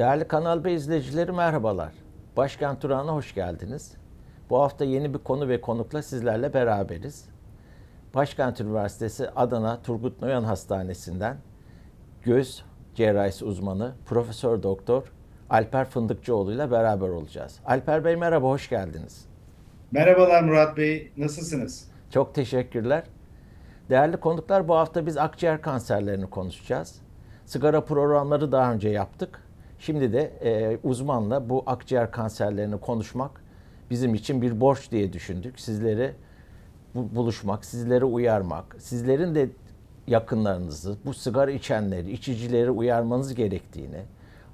Değerli Kanal B izleyicileri merhabalar. Başkent Durağı'na hoş geldiniz. Bu hafta yeni bir konu ve konukla sizlerle beraberiz. Başkent Üniversitesi Adana Turgut Noyan Hastanesi'nden göz cerrahisi uzmanı Profesör Doktor Alper Fındıkçıoğlu ile beraber olacağız. Alper Bey merhaba, hoş geldiniz. Merhabalar Murat Bey, nasılsınız? Çok teşekkürler. Değerli konuklar bu hafta biz akciğer kanserlerini konuşacağız. Sigara programları daha önce yaptık. Şimdi de e, uzmanla bu akciğer kanserlerini konuşmak bizim için bir borç diye düşündük. Sizleri bu- buluşmak, sizleri uyarmak, sizlerin de yakınlarınızı, bu sigara içenleri, içicileri uyarmanız gerektiğini,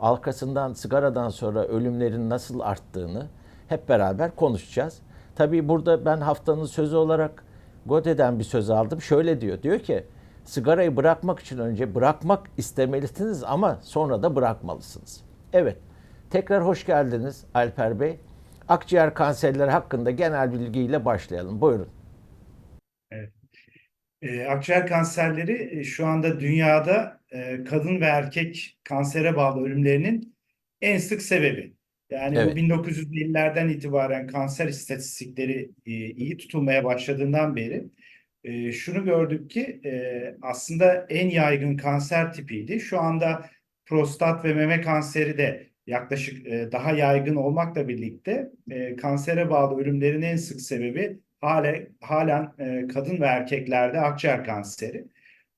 arkasından sigaradan sonra ölümlerin nasıl arttığını hep beraber konuşacağız. Tabii burada ben haftanın sözü olarak Gothe'den bir söz aldım. Şöyle diyor, diyor ki sigarayı bırakmak için önce bırakmak istemelisiniz ama sonra da bırakmalısınız. Evet, tekrar hoş geldiniz Alper Bey. Akciğer kanserleri hakkında genel bilgiyle başlayalım. Buyurun. Ee, akciğer kanserleri e, şu anda dünyada e, kadın ve erkek kansere bağlı ölümlerinin en sık sebebi. Yani Evet. bu 1950'lerden itibaren kanser istatistikleri e, iyi tutulmaya başladığından beri e, şunu gördük ki e, aslında en yaygın kanser tipiydi. Şu anda prostat ve meme kanseri de yaklaşık e, daha yaygın olmakla birlikte e, kansere bağlı ölümlerin en sık sebebi hale, halen e, kadın ve erkeklerde akciğer kanseri.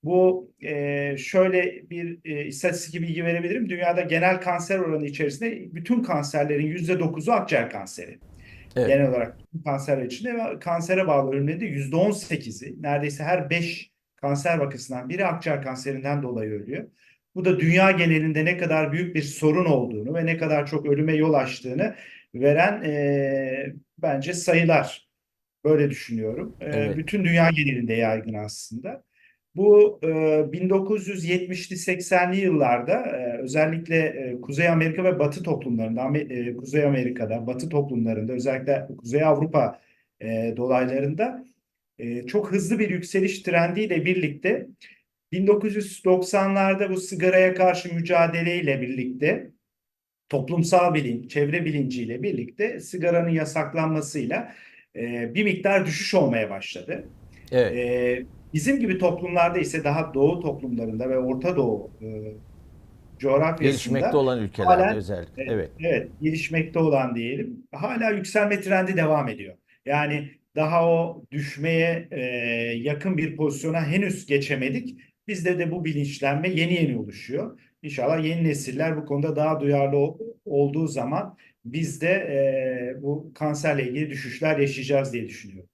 Bu e, şöyle bir e, istatistik bilgi verebilirim. Dünyada genel kanser oranı içerisinde bütün kanserlerin %9'u akciğer kanseri. Evet. Genel olarak kanserler içinde ve kansere bağlı ölümlerin de %18'i neredeyse her 5 kanser vakasından biri akciğer kanserinden dolayı ölüyor. Bu da dünya genelinde ne kadar büyük bir sorun olduğunu ve ne kadar çok ölüme yol açtığını veren e, bence sayılar. Böyle düşünüyorum. E, Evet. Bütün dünya genelinde yaygın aslında. Bu e, 1970'li 80'li yıllarda e, özellikle e, Kuzey Amerika ve Batı toplumlarında, e, Kuzey Amerika'da, Batı toplumlarında özellikle Kuzey Avrupa e, dolaylarında e, çok hızlı bir yükseliş trendiyle birlikte 1990'larda bu sigaraya karşı mücadeleyle birlikte toplumsal bilinç, çevre bilinciyle birlikte sigaranın yasaklanmasıyla e, bir miktar düşüş olmaya başladı. Evet. Ee, bizim gibi toplumlarda ise daha Doğu toplumlarında ve Orta Doğu e, coğrafyasında Gelişmekte olan ülkelerde halen- özellikle. Evet. Evet. gelişmekte olan diyelim hala yükselme trendi devam ediyor. Yani daha o düşmeye e, yakın bir pozisyona henüz geçemedik. Bizde de bu bilinçlenme yeni yeni oluşuyor. İnşallah yeni nesiller bu konuda daha duyarlı ol- olduğu zaman biz de e, bu kanserle ilgili düşüşler yaşayacağız diye düşünüyorum.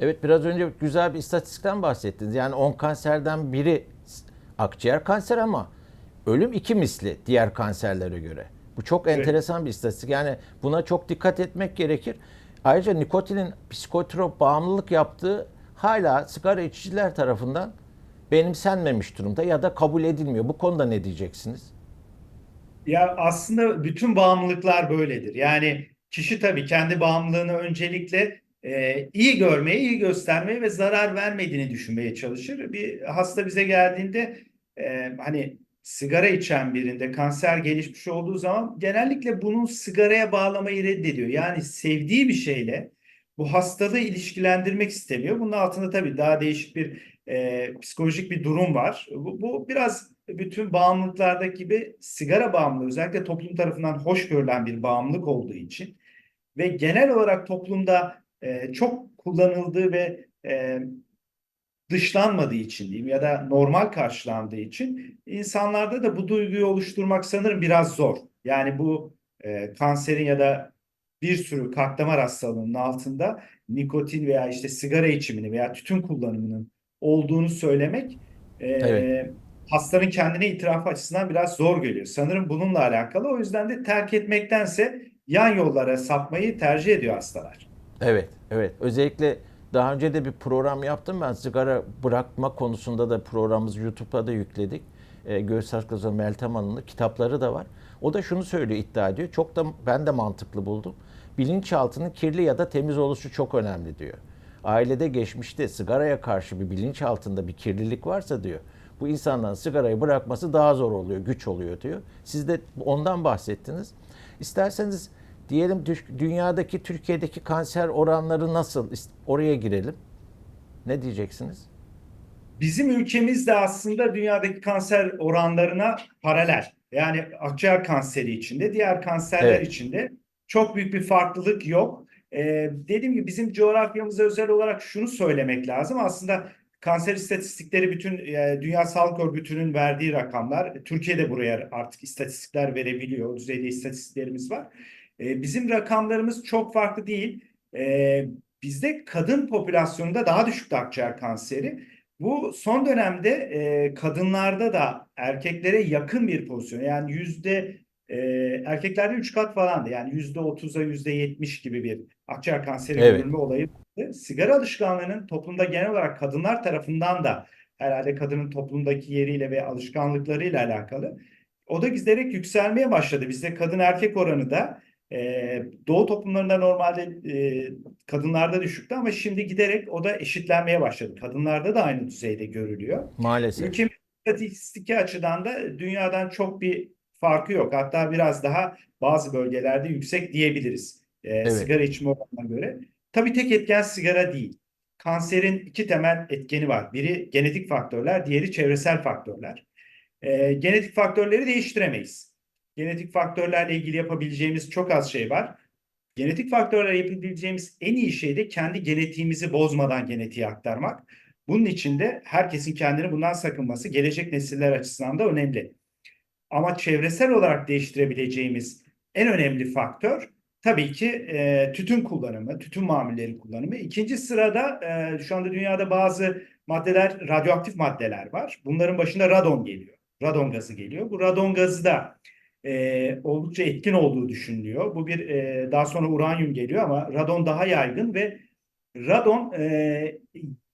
Evet biraz önce güzel bir istatistikten bahsettiniz. Yani 10 kanserden biri akciğer kanseri ama ölüm iki misli diğer kanserlere göre. Bu çok Evet. enteresan bir istatistik. Yani buna çok dikkat etmek gerekir. Ayrıca nikotinin psikotrop bağımlılık yaptığı hala sigara içiciler tarafından benimsenmemiş durumda ya da kabul edilmiyor. Bu konuda ne diyeceksiniz? Ya aslında bütün bağımlılıklar böyledir. Yani kişi tabii kendi bağımlılığını öncelikle e, iyi görmeye, iyi göstermeye ve zarar vermediğini düşünmeye çalışır. Bir hasta bize geldiğinde e, hani sigara içen birinde kanser gelişmiş olduğu zaman genellikle bunun sigaraya bağlamayı reddediyor. Yani sevdiği bir şeyle bu hastalığı ilişkilendirmek istemiyor. Bunun altında tabii daha değişik bir e, psikolojik bir durum var. Bu, bu biraz bütün bağımlılıklardaki gibi sigara bağımlılığı özellikle toplum tarafından hoş görülen bir bağımlılık olduğu için ve genel olarak toplumda e, çok kullanıldığı ve e, dışlanmadığı için diyeyim ya da normal karşılandığı için insanlarda da bu duyguyu oluşturmak sanırım biraz zor. Yani bu e, kanserin ya da bir sürü kalp damar hastalığının altında nikotin veya işte sigara içimini veya tütün kullanımının olduğunu söylemek e, Evet. hastanın kendine itirafı açısından biraz zor geliyor. Sanırım bununla alakalı. O yüzden de terk etmektense yan yollara sapmayı tercih ediyor hastalar. Evet, evet. Özellikle daha önce de bir program yaptım ben. Sigara bırakma konusunda da programımızı YouTube'a da yükledik. E, Göğüs Hastalığı Meltem Hanım'ın kitapları da var. O da şunu söylüyor, iddia ediyor. Çok da ben de mantıklı buldum. Bilinçaltının kirli ya da temiz oluşu çok önemli diyor. Ailede geçmişte sigaraya karşı bir bilinç altında bir kirlilik varsa diyor. bu insanların sigarayı bırakması daha zor oluyor, güç oluyor diyor. Siz de ondan bahsettiniz. İsterseniz diyelim dünyadaki, Türkiye'deki kanser oranları nasıl? Oraya girelim. Ne diyeceksiniz? Bizim ülkemiz de aslında dünyadaki kanser oranlarına paralel. Yani akciğer kanseri içinde, diğer kanserler Evet. içinde çok büyük bir farklılık yok. Ee, dediğim gibi bizim coğrafyamıza özel olarak şunu söylemek lazım. Aslında kanser istatistikleri bütün e, Dünya Sağlık Örgütü'nün verdiği rakamlar. Türkiye de buraya artık istatistikler verebiliyor. O düzeyde istatistiklerimiz var. Ee, bizim rakamlarımız çok farklı değil. Ee, bizde kadın popülasyonunda daha düşük akciğer kanseri. Bu son dönemde e, kadınlarda da erkeklere yakın bir pozisyon. Yani yüzde e, erkeklerde 3 kat falandı. Yani yüzde 30'a yüzde 70 gibi bir akciğer kanseri Evet. görülme olayı. Sigara alışkanlığının toplumda genel olarak kadınlar tarafından da herhalde kadının toplumdaki yeriyle ve alışkanlıklarıyla alakalı. O da giderek yükselmeye başladı. Bizde kadın erkek oranı da e, Doğu toplumlarında normalde e, kadınlarda düşüktü ama şimdi giderek o da eşitlenmeye başladı. Kadınlarda da aynı düzeyde görülüyor. Maalesef. Ülkemiz istatistiki açıdan da dünyadan çok bir farkı yok. Hatta biraz daha bazı bölgelerde yüksek diyebiliriz. e, Sigara içme oranına göre. Tabii tek etken sigara değil. Kanserin iki temel etkeni var. Biri genetik faktörler, diğeri çevresel faktörler. E, genetik faktörleri değiştiremeyiz. Genetik faktörlerle ilgili yapabileceğimiz çok az şey var. Genetik faktörlerle yapabileceğimiz en iyi şey de kendi genetiğimizi bozmadan genetiğe aktarmak. Bunun için de herkesin kendini bundan sakınması gelecek nesiller açısından da önemli. Ama çevresel olarak değiştirebileceğimiz en önemli faktör tabii ki e, tütün kullanımı, tütün mamulleri kullanımı. İkinci sırada e, şu anda dünyada bazı maddeler, radyoaktif maddeler var. Bunların başında radon geliyor. Radon gazı geliyor. Bu radon gazı da e, oldukça etkin olduğu düşünülüyor. Bu bir e, daha sonra uranyum geliyor ama radon daha yaygın ve radon e,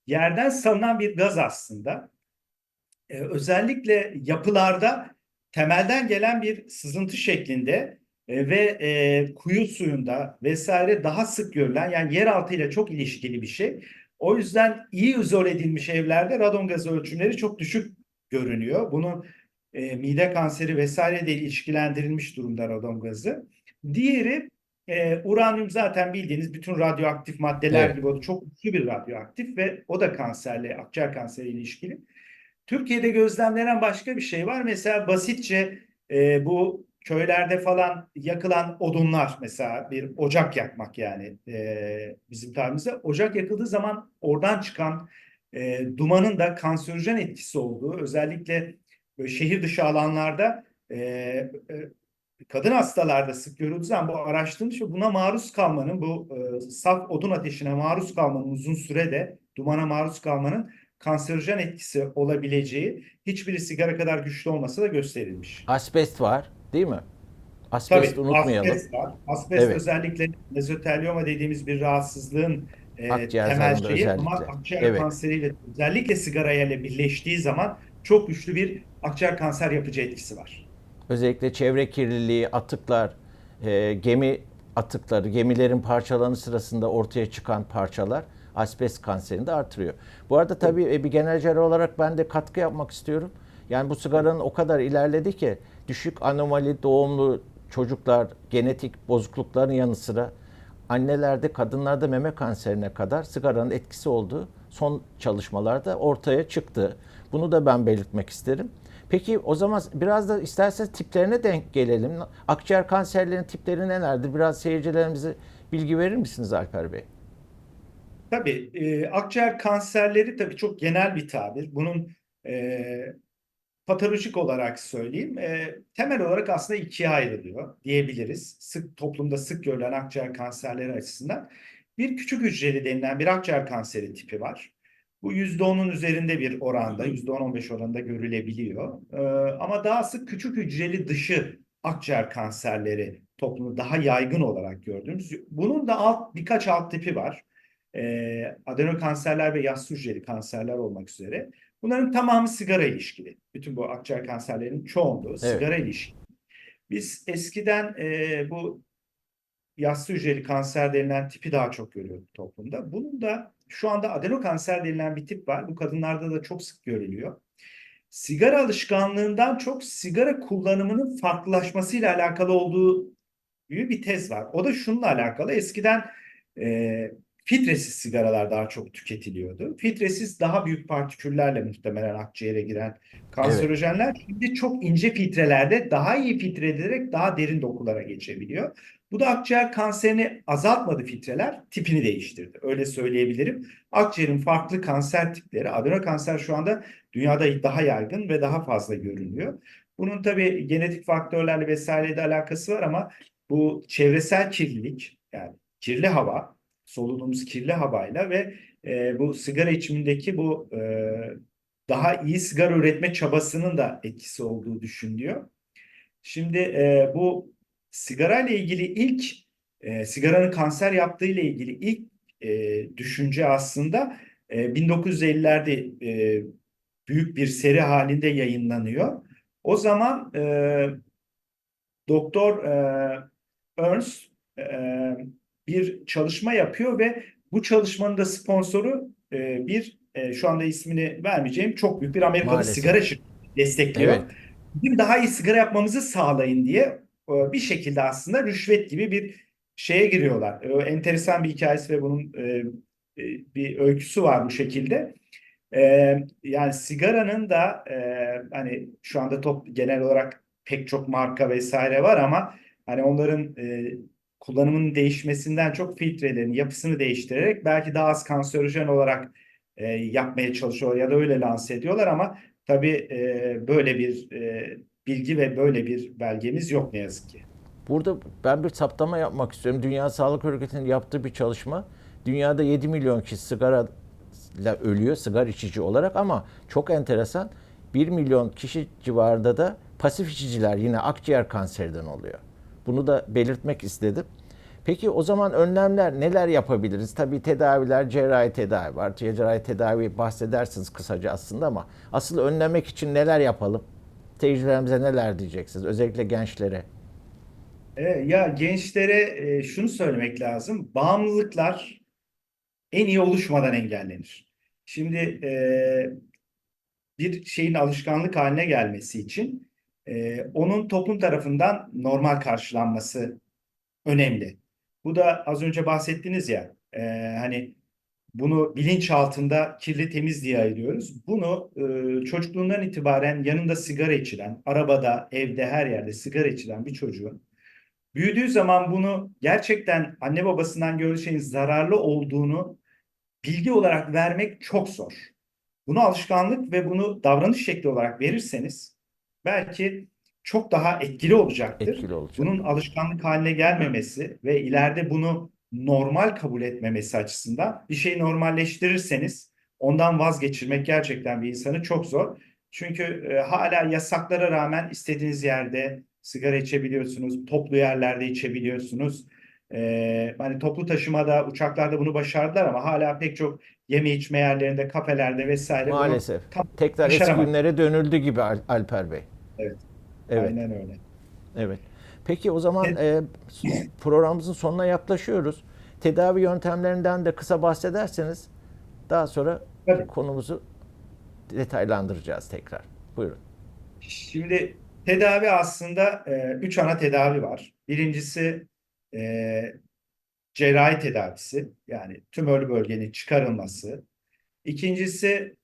yerden salınan bir gaz aslında. E, özellikle yapılarda temelden gelen bir sızıntı şeklinde e, ve e, kuyu suyunda vesaire daha sık görülen yani yeraltı ile çok ilişkili bir şey. O yüzden iyi izole edilmiş evlerde radon gazı ölçümleri çok düşük görünüyor. Bunu e, mide kanseri vesaire de ilişkilendirilmiş durumda radon gazı. Diğeri e, uranyum zaten bildiğiniz bütün radyoaktif maddeler Evet. gibi o da çok güçlü bir radyoaktif ve o da kanserle, akciğer kanseriyle ilişkili. Türkiye'de gözlemlenen başka bir şey var. Mesela basitçe e, bu köylerde falan yakılan odunlar mesela bir ocak yakmak yani e, bizim tabirimizde. Ocak yakıldığı zaman oradan çıkan e, dumanın da kanserojen etkisi olduğu özellikle böyle şehir dışı alanlarda e, e, kadın hastalarda sık görüldüğü bu araştırılmış ve buna maruz kalmanın bu e, saf odun ateşine maruz kalmanın uzun sürede dumana maruz kalmanın kanserojen etkisi olabileceği hiçbir sigara kadar güçlü olmasa da gösterilmiş. Asbest var, değil mi? Asbest Tabii unutmayalım. asbest var. Asbest Evet. özellikle mezotelioma dediğimiz bir rahatsızlığın e, temel şeyi ama özellikle. akciğer Evet. kanseriyle özellikle sigarayla birleştiği zaman çok güçlü bir akciğer kanser yapıcı etkisi var. Özellikle çevre kirliliği, atıklar, e, gemi atıkları, gemilerin parçalanı sırasında ortaya çıkan parçalar asbest kanserini de artırıyor. Bu arada tabii e, bir genel cerrah olarak ben de katkı yapmak istiyorum. Yani bu sigaranın o kadar ilerledi ki düşük anomali doğumlu çocuklar, genetik bozuklukların yanı sıra annelerde, kadınlarda meme kanserine kadar sigaranın etkisi olduğu son çalışmalarda ortaya çıktı. Bunu da ben belirtmek isterim. Peki o zaman biraz da isterseniz tiplerine denk gelelim. Akciğer kanserlerinin tipleri nelerdir? Biraz seyircilerimize bilgi verir misiniz Alper Bey? Tabii e, akciğer kanserleri tabii çok genel bir tabir. Bunun e, patolojik olarak söyleyeyim. E, temel olarak aslında ikiye ayrılıyor diyebiliriz. Sık toplumda sık görülen akciğer kanserleri açısından. Bir küçük hücreli denilen bir akciğer kanseri tipi var. Bu %10'un üzerinde bir oranda, %10-15 oranında görülebiliyor. E, ama daha sık küçük hücreli dışı akciğer kanserleri toplumda daha yaygın olarak gördüğümüz. Bunun da alt birkaç alt tipi var e, adenokanserler ve yassı hücreli kanserler olmak üzere. Bunların tamamı sigara ilişkili. Bütün bu akciğer kanserlerinin çoğunluğu sigara ilişkili. Biz eskiden e, bu yassı hücreli kanser denilen tipi daha çok görüyorduk toplumda. Bunun da şu anda adenokanser denilen bir tip var. Bu kadınlarda da çok sık görülüyor. sigara alışkanlığından çok sigara kullanımının farklılaşmasıyla alakalı olduğu gibi bir tez var. O da şununla alakalı. Eskiden e, filtresiz sigaralar daha çok tüketiliyordu. Filtresiz daha büyük partiküllerle muhtemelen akciğere giren kanserojenler şimdi çok ince filtrelerde daha iyi filtre edilerek daha derin dokulara geçebiliyor. Bu da akciğer kanserini azaltmadı filtreler, tipini değiştirdi. Öyle söyleyebilirim. Akciğerin farklı kanser tipleri, adenokanser şu anda dünyada daha yaygın ve daha fazla görünüyor. Bunun tabii genetik faktörlerle vesaireyle alakası var ama bu çevresel kirlilik yani kirli hava, soluduğumuz kirli havayla ve e, bu sigara içimindeki bu e, daha iyi sigara üretme çabasının da etkisi olduğu düşünülüyor. Şimdi e, bu sigara ile ilgili ilk e, sigaranın kanser yaptığı ile ilgili ilk e, düşünce aslında e, 1950'lerde e, büyük bir seri halinde yayınlanıyor. O zaman e, Doktor e, Ernst e, bir çalışma yapıyor ve bu çalışmanın da sponsoru e, bir e, şu anda ismini vermeyeceğim çok büyük bir Amerikalı Maalesef. sigara şirketi destekliyor. Evet. Bizim daha iyi sigara yapmamızı sağlayın diye bir şekilde aslında rüşvet gibi bir şeye giriyorlar. E, enteresan bir hikayesi ve bunun e, e, bir öyküsü var bu şekilde. E, yani sigaranın da e, hani şu anda top genel olarak pek çok marka vesaire var ama hani onların e, kullanımının değişmesinden çok filtrelerin yapısını değiştirerek belki daha az kanserojen olarak e, yapmaya çalışıyorlar ya da öyle lanse ediyorlar ama tabii e, böyle bir e, bilgi ve böyle bir belgemiz yok ne yazık ki. Burada ben bir saptama yapmak istiyorum. Dünya Sağlık Örgütü'nün yaptığı bir çalışma. Dünyada 7 milyon kişi sigara ile ölüyor, sigara içici olarak ama çok enteresan 1 milyon kişi civarında da pasif içiciler yine akciğer kanserinden oluyor. Bunu da belirtmek istedim. Peki o zaman önlemler neler yapabiliriz? Tabii tedaviler, cerrahi tedavi var. Cerrahi tedavi bahsedersiniz kısaca aslında ama asıl önlemek için neler yapalım? Tecrübelerimize neler diyeceksiniz? Özellikle gençlere. E, ya gençlere e, şunu söylemek lazım. Bağımlılıklar en iyi oluşmadan engellenir. Şimdi e, bir şeyin alışkanlık haline gelmesi için onun toplum tarafından normal karşılanması önemli. Bu da az önce bahsettiniz ya hani bunu bilinç altında kirli temiz diye ayırıyoruz. Bunu e, çocukluğundan itibaren yanında sigara içilen, arabada, evde, her yerde sigara içilen bir çocuğun büyüdüğü zaman bunu gerçekten anne babasından gördüğü şeyin zararlı olduğunu bilgi olarak vermek çok zor. Bunu alışkanlık ve bunu davranış şekli olarak verirseniz belki çok daha etkili olacaktır. Etkili olacak. Bunun alışkanlık haline gelmemesi ve ileride bunu normal kabul etmemesi açısından bir şeyi normalleştirirseniz ondan vazgeçirmek gerçekten bir insanı çok zor. Çünkü e, hala yasaklara rağmen istediğiniz yerde sigara içebiliyorsunuz, toplu yerlerde içebiliyorsunuz. E, hani toplu taşımada, uçaklarda bunu başardılar ama hala pek çok yeme içme yerlerinde, kafelerde vesaire Maalesef. Tekrar eski günlere dönüldü gibi Al- Alper Bey. Evet. Evet. Aynen öyle. Evet. Peki o zaman e, programımızın sonuna yaklaşıyoruz. Tedavi yöntemlerinden de kısa bahsederseniz daha sonra Tabii. konumuzu detaylandıracağız tekrar. Buyurun. Şimdi tedavi aslında e, üç ana tedavi var. Birincisi e, cerrahi tedavisi yani tümörlü bölgenin çıkarılması. İkincisi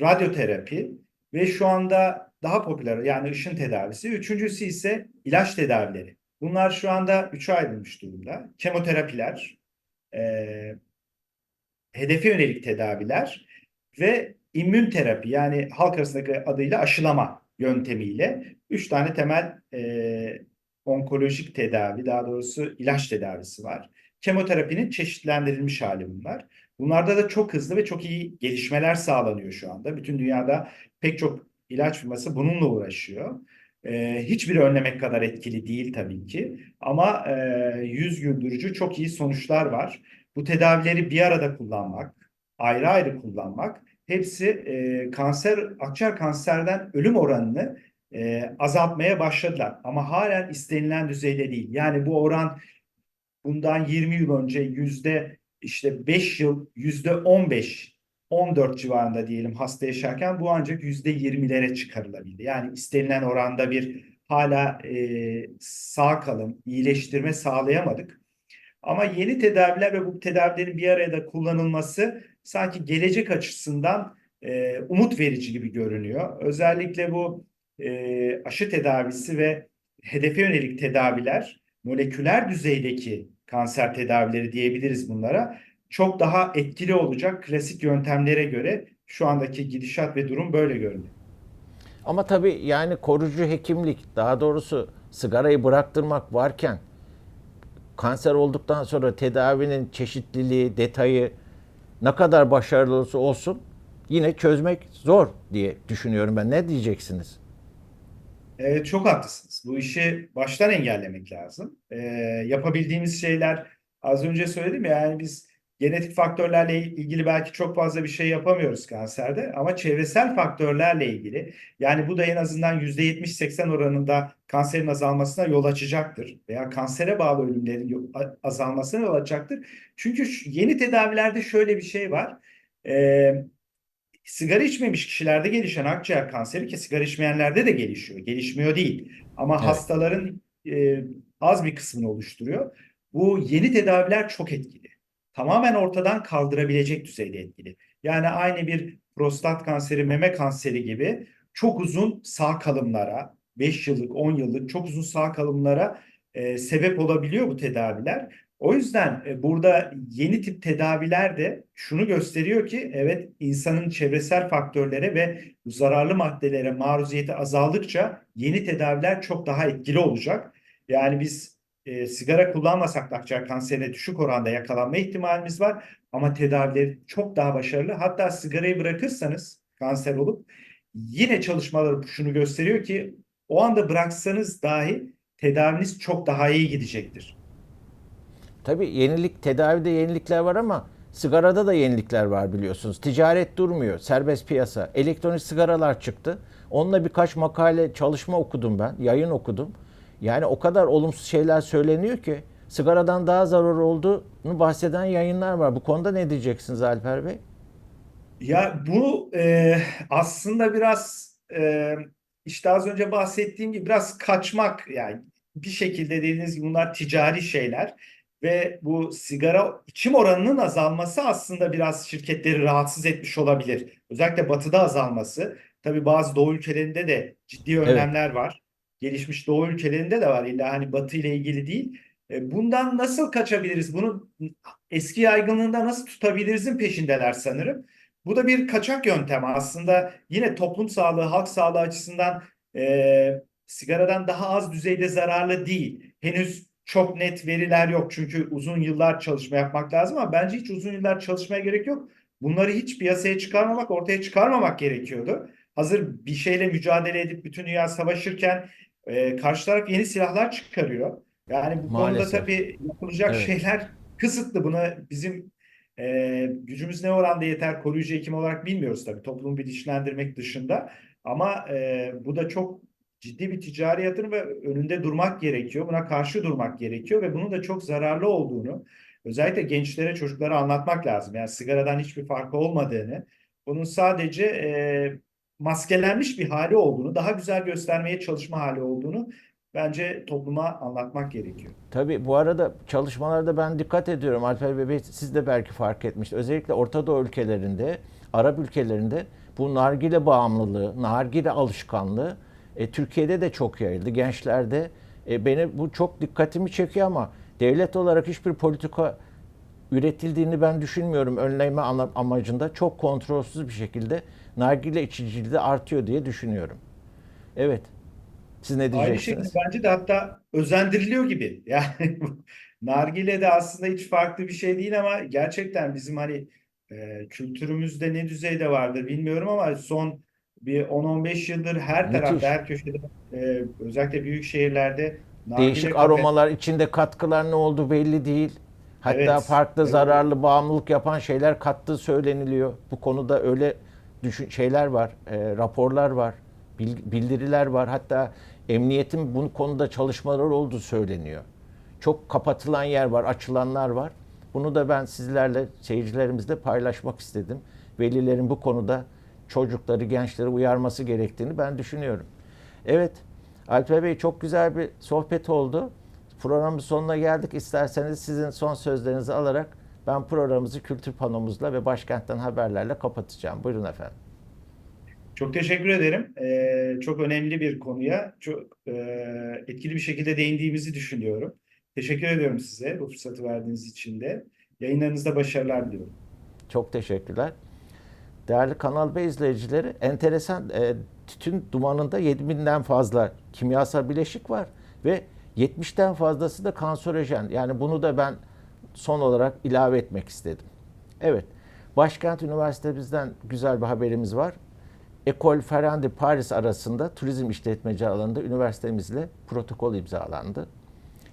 radyoterapi ve şu anda daha popüler yani ışın tedavisi. Üçüncüsü ise ilaç tedavileri. Bunlar şu anda üçe ayrılmış durumda. Kemoterapiler, e, hedefe yönelik tedaviler ve immün terapi yani halk arasındaki adıyla aşılama yöntemiyle üç tane temel e, onkolojik tedavi daha doğrusu ilaç tedavisi var. Kemoterapinin çeşitlendirilmiş hali bunlar. Bunlarda da çok hızlı ve çok iyi gelişmeler sağlanıyor şu anda. Bütün dünyada pek çok ilaç firması bununla uğraşıyor. Ee, hiçbiri önlemek kadar etkili değil tabii ki. Ama e, yüz güldürücü çok iyi sonuçlar var. Bu tedavileri bir arada kullanmak, ayrı ayrı kullanmak hepsi e, kanser, akciğer kanserden ölüm oranını e, azaltmaya başladılar. Ama halen istenilen düzeyde değil. Yani bu oran bundan 20 yıl önce yüzde işte 5 yıl yüzde 15 14 civarında diyelim hasta yaşarken bu ancak %20'lere çıkarılabildi. Yani istenilen oranda bir hala e, sağ kalım, iyileştirme sağlayamadık. Ama yeni tedaviler ve bu tedavilerin bir araya da kullanılması sanki gelecek açısından e, umut verici gibi görünüyor. Özellikle bu e, aşı tedavisi ve hedefe yönelik tedaviler, moleküler düzeydeki kanser tedavileri diyebiliriz bunlara. Çok daha etkili olacak klasik yöntemlere göre şu andaki gidişat ve durum böyle görünüyor. Ama tabii yani koruyucu hekimlik, daha doğrusu sigarayı bıraktırmak varken kanser olduktan sonra tedavinin çeşitliliği, detayı ne kadar başarılı olursa olsun yine çözmek zor diye düşünüyorum ben. Ne diyeceksiniz? Evet, çok haklısınız. Bu işi baştan engellemek lazım. Ee, yapabildiğimiz şeyler az önce söyledim ya, yani biz genetik faktörlerle ilgili belki çok fazla bir şey yapamıyoruz kanserde ama çevresel faktörlerle ilgili yani bu da en azından %70-80 oranında kanserin azalmasına yol açacaktır veya kansere bağlı ölümlerin azalmasına yol açacaktır. Çünkü yeni tedavilerde şöyle bir şey var. Ee, sigara içmemiş kişilerde gelişen akciğer kanseri ki sigara içmeyenlerde de gelişiyor. Gelişmiyor değil. Ama Evet. hastaların e, az bir kısmını oluşturuyor. Bu yeni tedaviler çok etkili. Tamamen ortadan kaldırabilecek düzeyde etkili. Yani aynı bir prostat kanseri, meme kanseri gibi çok uzun sağ kalımlara, 5 yıllık, 10 yıllık çok uzun sağ kalımlara e, sebep olabiliyor bu tedaviler. O yüzden e, burada yeni tip tedaviler de şunu gösteriyor ki evet insanın çevresel faktörlere ve zararlı maddelere maruziyeti azaldıkça yeni tedaviler çok daha etkili olacak. Yani biz e, sigara kullanmasak da akciğer düşük oranda yakalanma ihtimalimiz var ama tedavileri çok daha başarılı. Hatta sigarayı bırakırsanız kanser olup yine çalışmalar şunu gösteriyor ki o anda bıraksanız dahi tedaviniz çok daha iyi gidecektir. Tabii yenilik, tedavide yenilikler var ama sigarada da yenilikler var biliyorsunuz. Ticaret durmuyor, serbest piyasa. Elektronik sigaralar çıktı. Onunla birkaç makale, çalışma okudum ben, yayın okudum. Yani o kadar olumsuz şeyler söyleniyor ki sigaradan daha zarar olduğunu bahseden yayınlar var. Bu konuda ne diyeceksiniz Alper Bey? Ya bu e, aslında biraz e, işte az önce bahsettiğim gibi biraz kaçmak yani bir şekilde dediğiniz gibi bunlar ticari şeyler ve bu sigara içim oranının azalması aslında biraz şirketleri rahatsız etmiş olabilir. Özellikle batıda azalması. Tabii bazı doğu ülkelerinde de ciddi önlemler var. Gelişmiş doğu ülkelerinde de var. İlla hani batı ile ilgili değil. E, bundan nasıl kaçabiliriz? Bunu eski yaygınlığında nasıl tutabilirizin peşindeler sanırım. Bu da bir kaçak yöntem aslında yine toplum sağlığı, halk sağlığı açısından e, sigaradan daha az düzeyde zararlı değil. Henüz çok net veriler yok çünkü uzun yıllar çalışma yapmak lazım ama bence hiç uzun yıllar çalışmaya gerek yok. Bunları hiç piyasaya çıkarmamak, ortaya çıkarmamak gerekiyordu. Hazır bir şeyle mücadele edip bütün dünya savaşırken e, karşı taraf yeni silahlar çıkarıyor. Yani bu konuda Maalesef. tabii yapılacak Evet. şeyler kısıtlı. Buna bizim ee, gücümüz ne oranda yeter koruyucu hekim olarak bilmiyoruz tabii toplumu bilinçlendirmek dışında ama e, bu da çok ciddi bir ticari yatırım ve önünde durmak gerekiyor. Buna karşı durmak gerekiyor ve bunun da çok zararlı olduğunu özellikle gençlere çocuklara anlatmak lazım. Yani sigaradan hiçbir farkı olmadığını bunun sadece e, maskelenmiş bir hali olduğunu daha güzel göstermeye çalışma hali olduğunu bence topluma anlatmak gerekiyor. Tabii bu arada çalışmalarda ben dikkat ediyorum. Alper Bey siz de belki fark etmiş. Özellikle Orta Doğu ülkelerinde, Arap ülkelerinde bu nargile bağımlılığı, nargile alışkanlığı e, Türkiye'de de çok yayıldı. Gençlerde e, beni bu çok dikkatimi çekiyor ama devlet olarak hiçbir politika üretildiğini ben düşünmüyorum önleme amacında. Çok kontrolsüz bir şekilde nargile içiciliği de artıyor diye düşünüyorum. Evet. Siz ne Aynı diyeceksiniz? şekilde bence de hatta özendiriliyor gibi. Yani nargile de aslında hiç farklı bir şey değil ama gerçekten bizim hani e, kültürümüzde ne düzeyde vardır bilmiyorum ama son bir 10-15 yıldır her Müthiş. tarafta, her köşede e, özellikle büyük şehirlerde Değişik kafe- aromalar, içinde katkılar ne oldu belli değil. Hatta Evet, farklı evet. zararlı bağımlılık yapan şeyler kattığı söyleniliyor. Bu konuda öyle düşün şeyler var, e, raporlar var, bil- bildiriler var. Hatta emniyetin bu konuda çalışmaları olduğu söyleniyor. Çok kapatılan yer var, açılanlar var. Bunu da ben sizlerle, seyircilerimizle paylaşmak istedim. velilerin bu konuda çocukları, gençleri uyarması gerektiğini ben düşünüyorum. Evet, Alper Bey çok güzel bir sohbet oldu. Programın sonuna geldik. İsterseniz sizin son sözlerinizi alarak ben programımızı kültür panomuzla ve başkentten haberlerle kapatacağım. Buyurun efendim. Çok teşekkür ederim. Ee, çok önemli bir konuya çok e, etkili bir şekilde değindiğimizi düşünüyorum. Teşekkür ediyorum size bu fırsatı verdiğiniz için de. Yayınlarınızda başarılar diliyorum. Çok teşekkürler. Değerli Kanal B izleyicileri, enteresan e, tütün dumanında 7000'den fazla kimyasal bileşik var ve 70'ten fazlası da kanserojen. Yani bunu da ben son olarak ilave etmek istedim. Evet, Başkent Üniversitemizden güzel bir haberimiz var. Ecole Ferrand Paris arasında turizm işletmeci alanında üniversitemizle protokol imzalandı.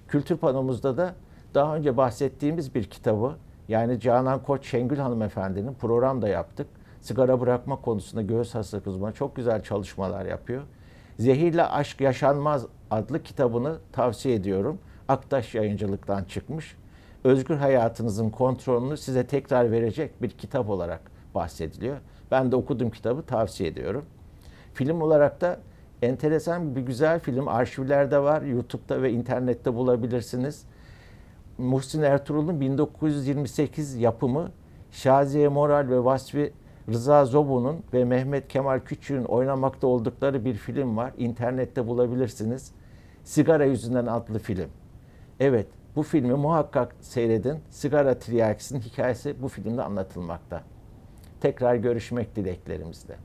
Kültür panomuzda da daha önce bahsettiğimiz bir kitabı yani Canan Koç Şengül hanımefendinin program da yaptık. Sigara bırakma konusunda göğüs hastalık uzmanı çok güzel çalışmalar yapıyor. Zehirle Aşk Yaşanmaz adlı kitabını tavsiye ediyorum. Aktaş yayıncılıktan çıkmış. Özgür hayatınızın kontrolünü size tekrar verecek bir kitap olarak bahsediliyor. Ben de okudum kitabı tavsiye ediyorum. Film olarak da enteresan bir güzel film arşivlerde var. YouTube'da ve internette bulabilirsiniz. Muhsin Ertuğrul'un 1928 yapımı Şaziye Moral ve Vasfi Rıza Zobu'nun ve Mehmet Kemal Küçük'ün oynamakta oldukları bir film var. İnternette bulabilirsiniz. Sigara Yüzünden adlı film. Evet, bu filmi muhakkak seyredin. Sigara Tiryakisi'nin hikayesi bu filmde anlatılmakta. Tekrar görüşmek dileklerimizle.